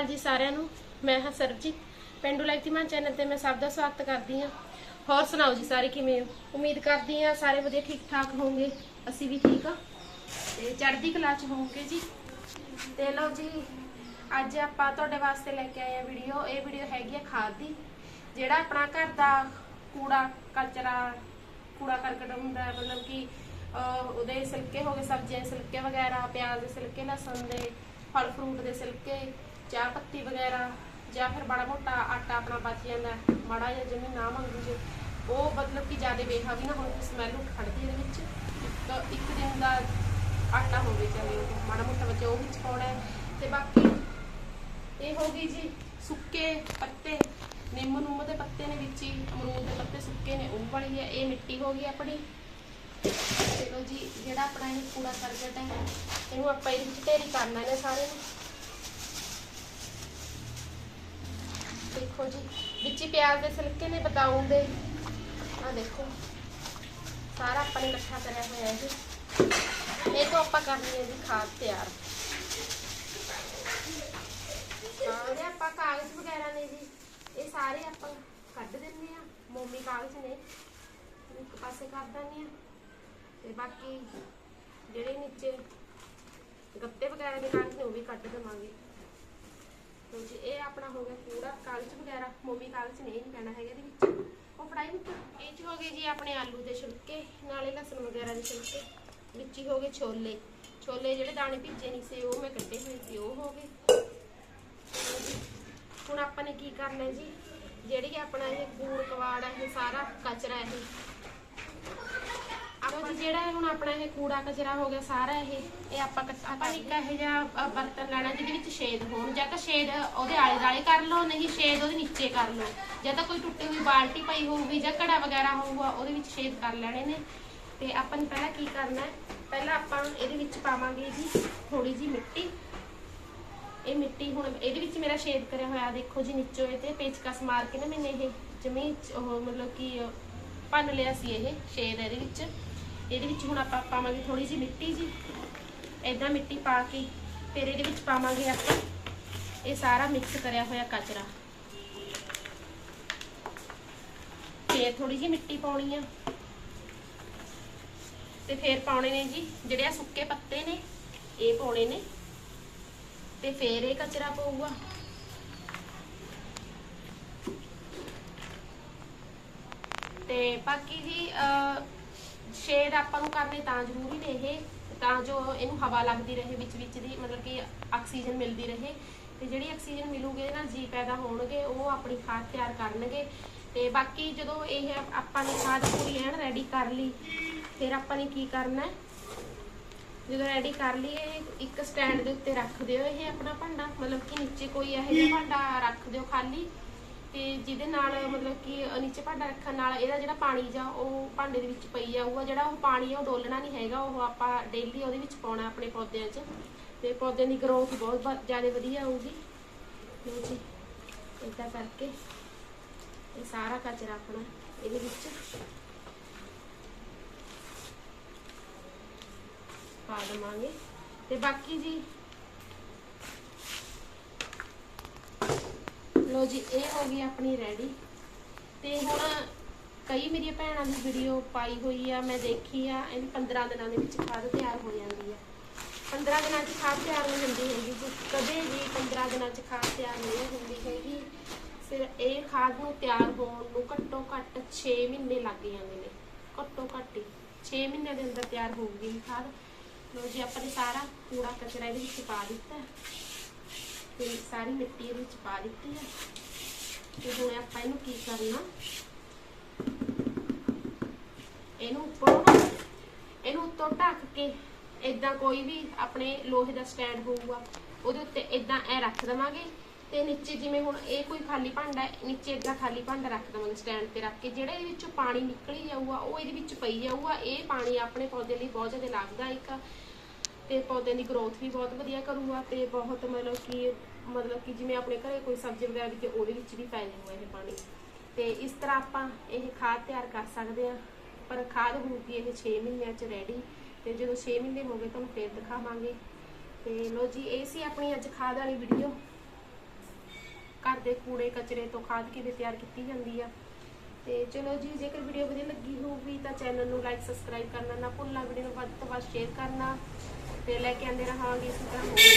ਅਕਾਲ ਜੀ ਸਾਰਿਆਂ ਨੂੰ। ਮੈਂ ਹਾਂ ਸਰਬਜੀਤ। ਪਿੰਡੂ ਲਾਈਫ ਚੈਨਲ ਤੇ ਮੈਂ ਸਭ ਦਾ ਸਵਾਗਤ ਕਰਦੀ ਹਾਂ। ਹੋਰ ਸੁਣਾਓ ਜੀ ਸਾਰੇ ਕਿਵੇਂ ਹੋ? ਉਮੀਦ ਕਰਦੀ ਹਾਂ ਸਾਰੇ ਵਧੀਆ ਠੀਕ ਠਾਕ ਹੋਵੋਗੇ ਅਸੀਂ ਵੀ ਠੀਕ ਆ ਤੇ ਚੜ੍ਹਦੀ ਕਲਾ ਚ ਹੋਵੋਗੇ ਜੀ। ਤੇ ਲਓ ਜੀ ਅੱਜ ਆਪਾਂ ਤੁਹਾਡੇ ਵਾਸਤੇ ਲੈ ਕੇ ਆਏ ਆ ਵੀਡੀਓ ਇਹ ਵੀਡੀਓ ਹੈਗੀ ਆ ਖਾਦ ਦੀ ਜਿਹੜਾ ਆਪਣਾ ਘਰ ਦਾ ਕੂੜਾ ਕਚਰਾ ਕੂੜਾ ਕਰਕਟ ਹੁੰਦਾ ਮਤਲਬ ਕਿ ਅਹ, ਉਹਦੇ ਸਿਲਕੇ ਹੋ ਗਏ ਸਬਜ਼ੀਆਂ ਦੇ ਸਿਲਕੇ ਵਗੈਰਾ ਪਿਆਜ਼ ਦੇ ਸਿਲਕੇ ਲਸਣ ਦੇ ਫਲ ਫਰੂਟ ਦੇ ਸਿਲਕੇ ਚਾਹ ਪੱਤੀ ਵਗੈਰਾ ਜਾਂ ਫਿਰ ਬੜਾ ਮੋਟਾ ਆਟਾ ਆਪਣਾ ਬਚ ਜਾਂਦਾ, ਮਾੜਾ ਜਿਹਾ ਜਿਵੇਂ ਨਾ ਮੰਗੂ ਜੇ, ਉਹ ਮਤਲਬ ਕਿ ਜ਼ਿਆਦਾ ਵੇਖਾ ਵੀ ਨਾ ਹੋਵੇ ਸਮੈਲ ਉੱਠ ਖੜਦੀ ਇਹਦੇ ਵਿੱਚ, ਇੱਕ ਇੱਕ ਦਿਨ ਦਾ ਆਟਾ ਹੋਵੇ ਚਾਹੇ ਉਹ, ਮਾੜਾ ਮੋਟਾ ਬੱਚਾ, ਉਹ ਵਿੱਚ ਪਾਉਣਾ ਹੈ। ਤੇ ਬਾਕੀ ਇਹ ਹੋ ਗਈ ਜੀ, ਸੁੱਕੇ ਪੱਤੇ, ਨਿੰਮ ਨੂੰਮ ਦੇ ਪੱਤੇ ਨੇ ਵਿੱਚ ਹੀ, ਅਮਰੂਦ ਦੇ ਪੱਤੇ ਸੁੱਕੇ ਨੇ, ਉਹ ਵਾਲੀ ਹੈ, ਇਹ ਮਿੱਟੀ ਹੋ ਗਈ ਆਪਣੀ। ਚਲੋ ਜੀ, ਜਿਹੜਾ ਆਪਣਾ ਇਹ ਕੂੜਾ ਕਰਕਟ ਹੈ, ਇਹਨੂੰ ਆਪਾਂ ਇਹਦੇ ਵਿੱਚ ਢੇਰੀ ਕਰਨਾ ਨੇ ਸਾਰੇ ਨੂੰ। ਦੇਖੋ ਜੀ, ਵਿੱਚ ਪਿਆਜ਼ ਦੇ ਸਿਲਕੇ ਨੇ ਬਤਾਉਂ ਦੇ। ਆ ਦੇਖੋ, ਸਾਰਾ ਆਪਾਂ ਨੇ ਇਕੱਠਾ ਕਰਿਆ ਹੋਇਆ ਹੈ ਜੀ। ਇਹ ਤੋਂ ਆਪਾਂ ਕਰਨੀ ਹੈ ਜੀ ਖਾਦ ਤਿਆਰ। ਹਾਂ ਆਪਾਂ ਕਾਗਜ਼ ਵਗੈਰਾ ਨੇ ਜੀ, ਇਹ ਸਾਰੇ ਆਪਾਂ ਕੱਢ ਦਿੰਨੇ ਆ ਮੋਮੀ ਕਾਗਜ਼ ਨੇ ਇੱਕ ਪਾਸੇ ਕਰ ਦਿੰਨੇ ਆ ਤੇ ਬਾਕੀ ਜਿਹੜੇ ਨੀਚੇ ਗੱਤੇ ਵਗੈਰਾ ਦੇ ਕਾਗਜ਼ ਨੇ, ਉਹ ਵੀ ਕੱਢ ਦੇਵਾਂਗੇ। ਲਓ ਜੀ ਇਹ ਆਪਣਾ ਹੋ ਗਿਆ ਪੂਰਾ ਕਾਗਜ਼ ਵਗੈਰਾ, ਮੋਮੀ ਕਾਗਜ਼ ਨੇ ਇਹ ਨਹੀਂ ਪੈਣਾ ਹੈਗਾ ਇਹਦੇ ਵਿੱਚ। ਉਹ ਫੜਾਈ ਵਿੱਚ ਇਹ ਚ ਹੋ ਗਏ ਜੀ ਆਪਣੇ ਆਲੂ ਦੇ ਛਿਲਕੇ, ਨਾਲੇ ਲਸਣ ਵਗੈਰਾ ਦੇ ਛਿਲਕੇ। ਵਿੱਚ ਹੀ ਹੋ ਗਏ ਛੋਲੇ। ਛੋਲੇ ਜਿਹੜੇ ਦਾਣੇ ਭਿੱਜੇ ਨਹੀਂ ਸੀ, ਉਹ ਮੈਂ ਕੱਢੇ ਹੋਏ ਸੀ, ਉਹ ਹੋ ਗਏ। ਹੁਣ ਆਪਾਂ ਨੇ ਕੀ ਕਰਨਾ ਜੀ? ਜਿਹੜੀ ਆਪਣਾ ਇਹ ਕੂੜ ਕਵਾੜ ਹੈ ਇਹ ਸਾਰਾ ਕਚਰਾ ਇਹ ਜੀ ਜਿਹੜਾ ਹੁਣ ਆਪਣਾ ਇਹ ਕੂੜਾ ਕਚਰਾ ਹੋ ਗਿਆ ਸਾਰਾ ਇਹ ਇਹ ਆਪਾਂ ਕੱਟ- ਆਪਾਂ ਇੱਕ ਇਹੋ ਜਿਹਾ ਅ, ਬਰਤਨ ਲੈਣਾ ਜਿਹਦੇ ਵਿੱਚ ਛੇਦ ਹੋਣ ਜਾਂ ਤਾਂ ਛੇਦ ਉਹਦੇ ਆਲੇ ਦਾਲੇ ਕਰ ਲਓ ਨਹੀਂ ਛੇਦ ਉਹਦੇ ਨੀਚੇ ਕਰ ਲਓ। ਜਾਂ ਤਾਂ ਕੋਈ ਟੁੱਟੀ ਹੋਈ ਬਾਲਟੀ ਪਈ ਹੋਊਗੀ ਜਾਂ ਘੜਾ ਵਗੈਰਾ ਹੋਊਗਾ ਉਹਦੇ ਵਿੱਚ ਛੇਦ ਕਰ ਲੈਣੇ ਨੇ। ਤੇ ਆਪਾਂ ਨੇ ਪਹਿਲਾਂ ਕੀ ਕਰਨਾ ਹੈ? ਪਹਿਲਾਂ ਆਪਾਂ ਇਹਦੇ ਵਿੱਚ ਪਾਵਾਂਗੇ ਜੀ ਥੋੜੀ ਜੀ ਮਿੱਟੀ। ਇਹ ਮਿੱਟੀ ਹੁਣ ਇਹਦੇ ਵਿੱਚ ਮੇਰਾ ਸ਼ੇਡ ਕਰਿਆ ਹੋਇਆ ਦੇਖੋ ਜੀ ਨੀਚੋਂ ਇਹ ਤੇ ਪੇਚਕਸ ਮਾਰ ਕੇ ਨਾ ਮੈਨੇ ਇਹ ਜਮੀ ਚ- ਉਹ ਮਤਲਬ ਕਿ ਅਹ, ਭੰਨ ਲਿਆ ਸੀ ਇਹ ਸ਼ੇਡ ਇਹਦੇ ਵਿੱਚ। ਇਹਦੇ ਵਿੱਚ ਹੁਣ ਆਪਾਂ ਪਾਵਾਂਗੇ ਥੋੜੀ ਜੀ ਮਿੱਟੀ ਜੀ। ਇਦਾਂ ਮਿੱਟੀ ਪਾ ਕੇ ਫਿਰ ਇਹਦੇ ਵਿੱਚ ਪਾਵਾਂਗੇ ਆਪਾਂ ਇਹ ਸਾਰਾ ਮਿਕਸ ਕਰਿਆ ਹੋਇਆ ਕਚਰਾ। ਫੇਰ ਥੋੜੀ ਜੀ ਮਿੱਟੀ ਪਾਉਣੀ ਆ। ਤੇ ਫੇਰ ਪਾਉਣੇ ਨੇ ਜੀ ਜਿਹੜੇ ਆ ਸੁੱਕੇ ਪੱਤੇ ਨੇ, ਇਹ ਪਾਉਣੇ ਨੇ। ਤੇ ਫੇਰ ਇਹ ਕਚਰਾ ਪਊਗਾ। ਤੇ ਬਾਕੀ ਜੀ ਸ਼ੇਡ ਆਪਾਂ ਨੂੰ ਕਰਨੇ ਤਾਂ ਜ਼ਰੂਰੀ ਨੇ ਇਹ, ਤਾਂ ਜੋ ਇਹਨੂੰ ਹਵਾ ਲੱਗਦੀ ਰਹੇ, ਵਿੱਚ ਵਿੱਚ ਦੀ ਮਤਲਬ ਕਿ ਆਕਸੀਜਨ ਮਿਲਦੀ ਰਹੇ ਤੇ ਜਿਹੜੀ ਆਕਸੀਜਨ ਮਿਲੂਗੇ ਇਹਦੇ ਨਾਲ ਜੀ ਪੈਦਾ ਹੋਣਗੇ, ਉਹ ਆਪਣੀ ਖਾਦ ਤਿਆਰ ਕਰਨਗੇ ਤੇ ਬਾਕੀ ਜਦੋਂ ਇਹ ਆਪਾਂ ਨੇ ਖਾਦ ਪੂਰੀ ਐਨ ਰੈਡੀ ਕਰ ਲਈ, ਫਿਰ ਆਪਾਂ ਨੇ ਕੀ ਕਰਨਾ? ਹੈ ਜਦੋਂ ਰੈਡੀ ਕਰ ਲਈਏ ਇੱਕ ਸਟੈਂਡ ਦੇ ਉੱਤੇ ਰੱਖ ਦਿਓ, ਇਹ ਆਪਣਾ ਭਾਂਡਾ, ਮਤਲਬ ਕਿ ਨੀਚੇ ਕੋਈ ਇਹੋ ਜਿਹਾ ਭਾਂਡਾ ਰੱਖ ਦਿਓ ਖਾਲੀ। ਤੇ ਜਿਹਦੇ ਨਾਲ ਮਤਲਬ ਕਿ ਨੀਚੇ ਭਾਂਡਾ ਰੱਖਣ ਨਾਲ ਇਹਦਾ ਜਿਹੜਾ ਪਾਣੀ ਜਾਂ ਉਹ ਭਾਂਡੇ ਦੇ ਵਿੱਚ ਪਈ ਜਾਊਗਾ ਜਿਹੜਾ ਉਹ ਪਾਣੀ ਆ ਉਹ ਡੋਲਣਾ ਨਹੀਂ ਹੈਗਾ, ਉਹ ਆਪਾਂ ਡੇਲੀ ਉਹਦੇ ਵਿੱਚ ਪਾਉਣਾ ਆਪਣੇ ਪੌਦਿਆਂ 'ਚ ਤੇ ਪੌਦਿਆਂ ਦੀ ਗਰੋਥ ਬਹੁਤ ਬ- ਜ਼ਿਆਦਾ ਵਧੀਆ ਆਊਗੀ ਲਓ ਜੀ ਇਦਾਂ ਕਰਕੇ ਇਹ ਸਾਰਾ ਕਚਰਾ ਆਪਣਾ ਇਹਦੇ ਵਿੱਚ। ਪਾ ਦੇਵਾਂਗੇ। ਤੇ ਬਾਕੀ ਜੀ ਲੋ ਜੀ, ਇਹ ਹੋ ਗਈ ਆਪਣੀ ਰੈਡੀ ਤੇ ਹੁਣ ਕਈ ਮੇਰੀਆਂ ਭੈਣਾਂ ਦੀ ਵੀਡੀਓ ਪਾਈ ਹੋਈ ਆ, ਮੈਂ ਦੇਖੀ ਆ, ਇਹ 15 ਦਿਨਾਂ ਦੇ ਵਿੱਚ ਖਾਦ ਤਿਆਰ ਹੋ ਜਾਂਦੀ ਆ। 15 ਦਿਨਾਂ 'ਚ ਖਾਦ ਤਿਆਰ ਨਹੀਂ ਹੁੰਦੀ ਹੈਗੀ ਜੀ। ਕਦੇ ਵੀ 15 ਦਿਨਾਂ 'ਚ ਖਾਦ ਤਿਆਰ ਨਹੀਂ ਹੁੰਦੀ ਹੈਗੀ। ਫਿਰ ਇਹ ਖਾਦ ਨੂੰ ਤਿਆਰ ਹੋਣ ਨੂੰ ਘੱਟੋ ਘੱਟ 6 ਮਹੀਨੇ ਲੱਗ ਜਾਂਦੇ ਨੇ। ਘੱਟੋ ਘੱਟ ਹੀ। 6 ਮਹੀਨੇ ਦੇ ਅੰਦਰ ਤਿਆਰ ਹੋਊਗੀ ਇਹ ਖਾਦ। ਲੋ ਜੀ, ਆਪਾਂ ਨੇ ਸਾਰਾ ਕੂੜਾ ਕਚਰਾ ਇਹਦੇ ਵਿੱਚ ਪਾ ਦਿੱਤਾ। ਤੇ ਸਾਰੀ ਮਿੱਟੀ ਇਹਦੇ ਵਿੱਚ ਪਾ ਦਿੱਤੀ ਹੈ। ਤੇ ਹੁਣ ਆਪਾਂ ਇਹਨੂੰ ਕੀ ਕਰਨਾ? ਇਹਨੂੰ ਉੱਪਰੋਂ ਇਹਨੂੰ ਉੱਤੋਂ ਢੱਕ ਕੇ ਇਦਾਂ ਕੋਈ ਵੀ ਆਪਣੇ ਲੋਹੇ ਦਾ ਸਟੈਂਡ ਹੋਊਗਾ, ਉਹਦੇ ਉੱਤੇ ਇਦਾਂ ਐ ਰੱਖ ਦਵਾਂਗੇ। ਤੇ ਨੀਚੇ ਜਿਵੇਂ ਹੁਣ ਇਹ ਕੋਈ ਖਾਲੀ ਭਾਂਡਾ ਹੈ, ਨੀਚੇ ਇਦਾਂ ਖਾਲੀ ਭਾਂਡਾ ਰੱਖ ਦਵਾਂਗੇ ਸਟੈਂਡ ਤੇ ਰੱਖ ਕੇ। ਜਿਹੜਾ ਇਹਦੇ ਵਿੱਚੋਂ ਪਾਣੀ ਨਿਕਲੀ ਜਾਊਗਾ, ਉਹ ਇਹਦੇ ਵਿੱਚ ਪਈ ਜਾਊਗਾ। ਇਹ ਪਾਣੀ ਆਪਣੇ ਪੌਦੇ ਲਈ ਬਹੁਤ ਜ਼ਿਆਦਾ ਲਾਭਦਾਇਕ ਆ। ਤੇ ਪੌਦਿਆਂ ਦੀ ਗਰੋਥ ਵੀ ਬਹੁਤ ਵਧੀਆ ਕਰੂਗਾ ਤੇ ਬਹੁਤ ਮਤਲਬ ਕਿ ਮਤਲਬ ਕਿ ਜਿਵੇਂ ਆਪਣੇ ਘਰੇ ਕੋਈ ਸਬਜ਼ੀ ਵਗੈਰਾ ਦੀ ਉਹਦੇ ਵਿੱਚ ਵੀ ਪੈ ਜਾਊਗਾ ਇਹ ਪਾਣੀ। ਤੇ ਇਸ ਤਰ੍ਹਾਂ ਆਪਾਂ ਇਹ ਖਾਦ ਤਿਆਰ ਕਰ ਸਕਦੇ ਆ ਪਰ ਖਾਦ ਹੋਊਗੀ ਇਹ 6 ਮਹੀਨਿਆਂ ਚ ਰੈਡੀ ਤੇ ਜਦੋਂ 6 ਮਹੀਨੇ ਹੋ ਗਏ ਤੁਹਾਨੂੰ ਫੇਰ ਦਿਖਾਵਾਂਗੇ। ਤੇ ਲੋ ਜੀ, ਇਹ ਸੀ ਆਪਣੀ ਅੱਜ ਖਾਦ ਵਾਲੀ ਵੀਡੀਓ ਘਰ ਦੇ ਕੂੜੇ ਕਚਰੇ ਤੋਂ ਖਾਦ ਕਿਵੇਂ ਤਿਆਰ ਕੀਤੀ ਜਾਂਦੀ ਆ। ਤੇ ਚਲੋ ਜੀ, ਜੇਕਰ ਵੀਡੀਓ ਵਧੀਆ ਲੱਗੀ ਹੋਊਗੀ ਤਾਂ ਚੈਨਲ ਨੂੰ ਲਾਈਕ ਸਬਸਕ੍ਰਾਈਬ ਕਰਨਾ ਨਾ ਭੁੱਲਣਾ ਵੀਡੀਓ ਨੂੰ ਵੱਧ ਤੋਂ ਵੱਧ ਸ਼ੇਅਰ ਕਰਨਾ। ਤੇ ਲੈ ਕੇ ਆਂਦੇ ਰਹਾਂਗੇ ਇਸੇ ਤਰ੍ਹਾਂ